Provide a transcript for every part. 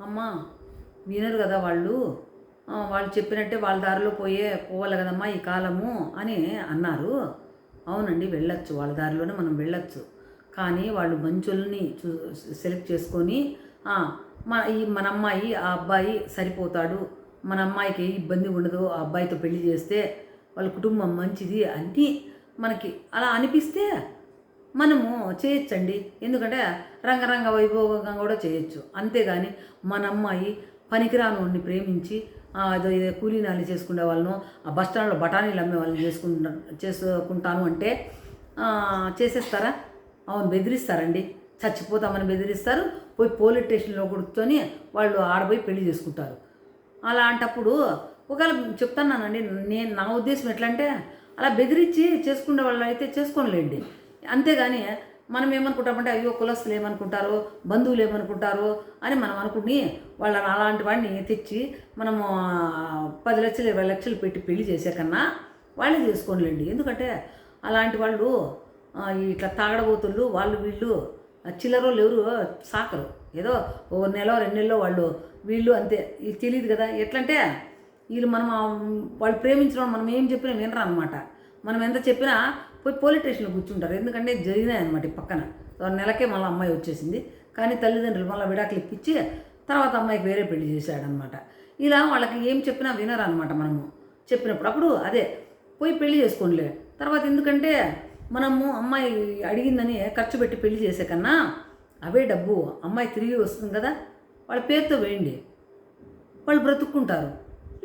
అమ్మా వినరు కదా వాళ్ళు? వాళ్ళు చెప్పినట్టే వాళ్ళ దారిలో పోయే పోవాలి కదమ్మా ఈ కాలము అని అన్నారు. అవునండి వెళ్ళొచ్చు. వాళ్ళ దారిలోనే మనం వెళ్ళొచ్చు. కానీ వాళ్ళు మంచుల్ని చూ సెలెక్ట్ చేసుకొని మా మన ఈ మన అమ్మాయి ఆ అబ్బాయి సరిపోతాడు. మన అమ్మాయికి ఏ ఇబ్బంది ఉండదు. ఆ అబ్బాయితో పెళ్ళి చేస్తే వాళ్ళ కుటుంబం మంచిది అని మనకి అలా అనిపిస్తే మనము చేయొచ్చండి. ఎందుకంటే రంగరంగ వైభోగంగా కూడా చేయొచ్చు. అంతేగాని మన అమ్మాయి పనికిరాని ప్రేమించి అదో కూలీ నాలి చేసుకునే వాళ్ళను ఆ బస్ స్టాండ్లో బఠానీలు అమ్మే వాళ్ళని చేసుకుంటా చేసుకుంటాను అంటే చేసేస్తారా? అవును బెదిరిస్తారండి. చచ్చిపోతామని బెదిరిస్తారు. పోయి పోలీస్ స్టేషన్లో కూర్చొని వాళ్ళు ఆడపోయి పెళ్ళి చేసుకుంటారు. అలాంటప్పుడు ఒకవేళ చెప్తున్నానండి నేను నా ఉద్దేశం ఎట్లా అంటే అలా బెదిరించి చేసుకునే వాళ్ళు అయితే చేసుకోనిలేండి. అంతేగాని మనం ఏమనుకుంటామంటే అయ్యో కులస్తులు ఏమనుకుంటారు బంధువులు ఏమనుకుంటారు అని మనం అనుకుని వాళ్ళని అలాంటి వాడిని తెచ్చి మనము పది లక్షలు ఇరవై లక్షలు పెట్టి పెళ్ళి చేసే కన్నా వాళ్ళే చేసుకోనిలేండి. ఎందుకంటే అలాంటి వాళ్ళు ఇట్లా తాగడబోతుళ్ళు వాళ్ళు వీళ్ళు చిల్లరో చిల్లరోళ్ళు ఎవరు సాకరు. ఏదో ఓ నెల రెండు నెలలో వాళ్ళు వీళ్ళు అంతే. ఇది తెలియదు కదా. ఎట్లంటే వీళ్ళు మనం వాళ్ళు ప్రేమించిన మనం ఏం చెప్పినా వినరు అనమాట మనం ఎంత చెప్పినా పోయి పోలీస్ స్టేషన్లో కూర్చుంటారు. ఎందుకంటే జరిగినాయి అనమాట పక్కన. నెలకే మళ్ళీ అమ్మాయి వచ్చేసింది. కానీ తల్లిదండ్రులు మళ్ళీ విడాకులు ఇప్పించి తర్వాత అమ్మాయికి వేరే పెళ్ళి చేశాడనమాట ఇలా వాళ్ళకి ఏం చెప్పినా వినరు అనమాట మనము. చెప్పినప్పుడు అప్పుడు అదే పోయి పెళ్ళి చేసుకోండిలే. తర్వాత ఎందుకంటే మనము అమ్మాయి అడిగిందని ఖర్చు పెట్టి పెళ్ళి చేసే కన్నా అవే డబ్బు అమ్మాయి తిరిగి వస్తుంది కదా వాళ్ళ పేరుతో వేయండి. వాళ్ళు బ్రతుక్కుంటారు.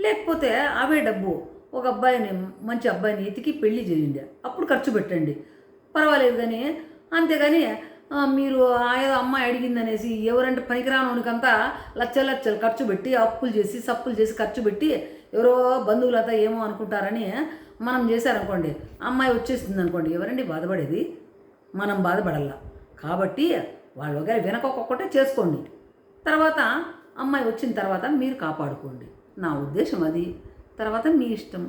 లేకపోతే అవే డబ్బు ఒక అబ్బాయిని మంచి అబ్బాయిని ఎతికి పెళ్ళి చేయండి. అప్పుడు ఖర్చు పెట్టండి. పర్వాలేదు కానీ అంతేగాని మీరు ఆ అమ్మాయి అడిగిందనేసి ఎవరంటే పనికిరానోనికంతా లచ్చలు లచ్చలు ఖర్చు పెట్టి అప్పులు చేసి సప్పులు చేసి ఖర్చు పెట్టి ఎవరో బంధువులంతా ఏమో అనుకుంటారని మనం చేశారనుకోండి. అమ్మాయి వచ్చేసింది అనుకోండి ఎవరండి బాధపడేది? మనం బాధపడల్లా. కాబట్టి వాళ్ళు వెనక ఒక్కొక్కటే చేసుకోండి. తర్వాత అమ్మాయి వచ్చిన తర్వాత మీరు కాపాడుకోండి. నా ఉద్దేశం అది. తర్వాత మీ ఇష్టం.